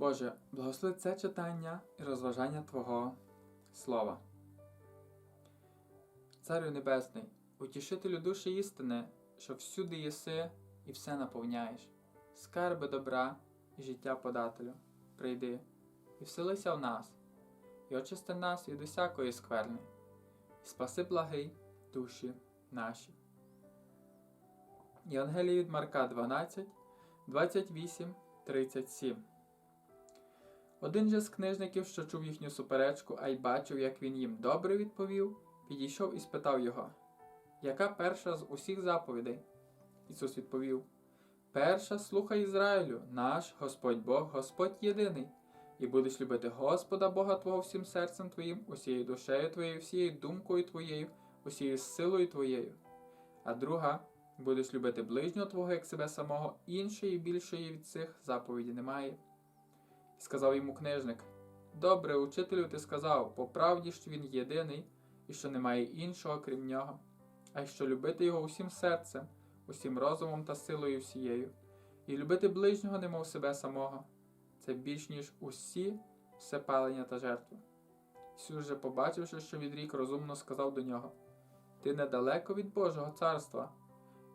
Боже, благослови це читання і розважання Твого Слова. Царю Небесний, утішителю душі істини, що всюди єси і все наповняєш, скарби добра і життя подателю, прийди і вселися в нас, і очисти нас від усякої скверни, і спаси благий душі наші. Євангеліє від Марка 12, 28, 37 Один же з книжників, що чув їхню суперечку, а й бачив, як він їм добре відповів, підійшов і спитав його, яка перша з усіх заповідей? Ісус відповів: Перша слухай Ізраїлю, наш Господь Бог, Господь єдиний, і будеш любити Господа Бога Твого всім серцем Твоїм, усією душею Твоєю, всією думкою Твоєю, усією силою Твоєю. А друга будеш любити ближнього Твого як себе самого, іншої більшої від цих заповіді немає. Сказав йому книжник: Добре, учителю, ти сказав, по правді, що він єдиний і що немає іншого, крім нього, а що любити його усім серцем, усім розумом та силою всією, і любити ближнього, немов себе самого. Це більш ніж усі всепалення та жертви. Ісус же, побачивши, що відрік розумно сказав до нього: Ти недалеко від Божого царства,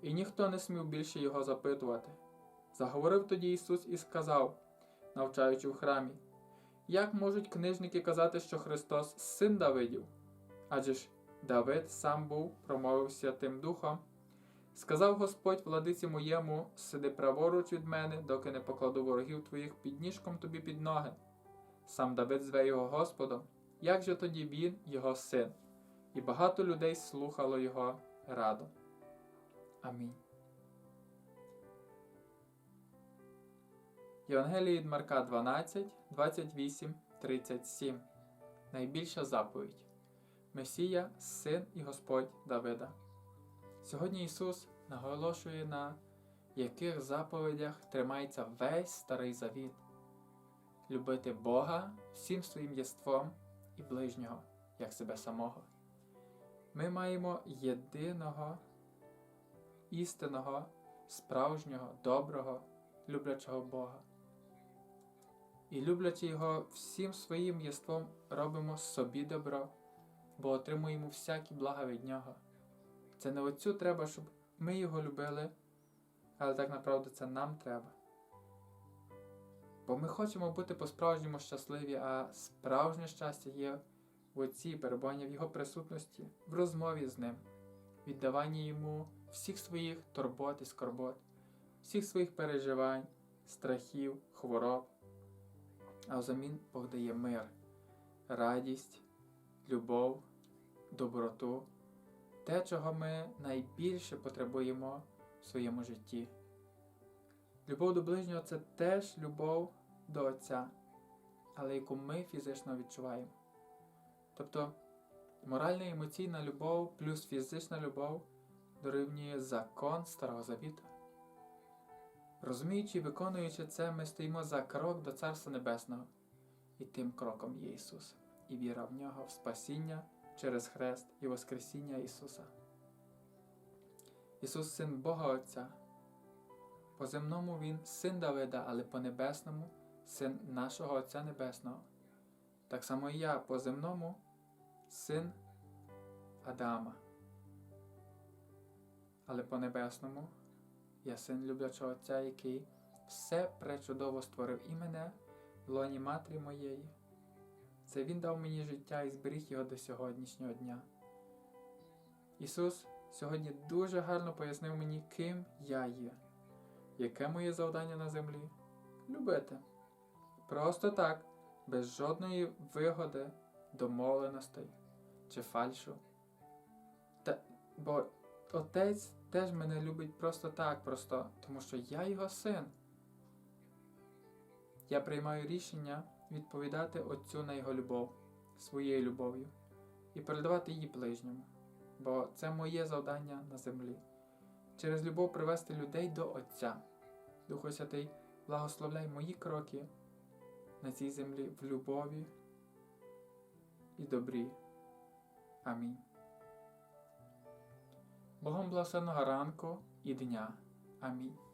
і ніхто не смів більше його запитувати. Заговорив тоді Ісус і сказав, навчаючи в храмі, як можуть книжники казати, що Христос син Давидів? Адже ж Давид сам був, промовив Святим Духом. Сказав Господь владиці моєму, сиди праворуч від мене, доки не покладу ворогів твоїх під ніжком тобі під ноги. Сам Давид зве його Господом, як же тоді він, його син, і багато людей слухало його раду. Амінь. Євангеліє від Марка 12, 28, 37. Найбільша заповідь. Месія, Син і Господь Давида. Сьогодні Ісус наголошує на яких заповідях тримається весь старий завіт любити Бога всім своїм єством і ближнього, як себе самого. Ми маємо єдиного, істинного, справжнього, доброго, люблячого Бога. І люблячи Його всім своїм єством, робимо собі добро, бо отримуємо всякі блага від Нього. Це не Отцю треба, щоб ми його любили, але так направду це нам треба. Бо ми хочемо бути по-справжньому щасливі, а справжнє щастя є в Отці, перебування в Його присутності, в розмові з Ним, віддаванні Йому всіх своїх турбот і скорбот, всіх своїх переживань, страхів, хвороб. А взамін Бог дає мир, радість, любов, доброту те, чого ми найбільше потребуємо в своєму житті. Любов до ближнього це теж любов до Отця, але яку ми фізично відчуваємо. Тобто моральна і емоційна любов плюс фізична любов дорівнює закон Старого Завіту. Розуміючи і виконуючи це, ми стоїмо за крок до Царства Небесного, і тим кроком є Ісус, і віра в нього в спасіння через Хрест і Воскресіння Ісуса. Ісус Син Бога Отця. По земному Він син Давида, але по небесному син нашого Отця Небесного. Так само і я по земному син Адама. Але по небесному я син люблячого Отця, який все пречудово створив і мене в лоні матері моєї. Це Він дав мені життя і зберіг його до сьогоднішнього дня. Ісус сьогодні дуже гарно пояснив мені, ким я є, яке моє завдання на землі любити. Просто так, без жодної вигоди, домовленостей чи фальшу. Та, Бо Отець теж мене любить просто так, просто тому що я його син. Я приймаю рішення відповідати Отцю на його любов своєю любов'ю і передавати її ближньому, бо це моє завдання на землі. Через любов привести людей до Отця. Духу Святий, благословляй мої кроки на цій землі в любові і добрі. Амінь. Богом благословеного ранку і дня. Амінь.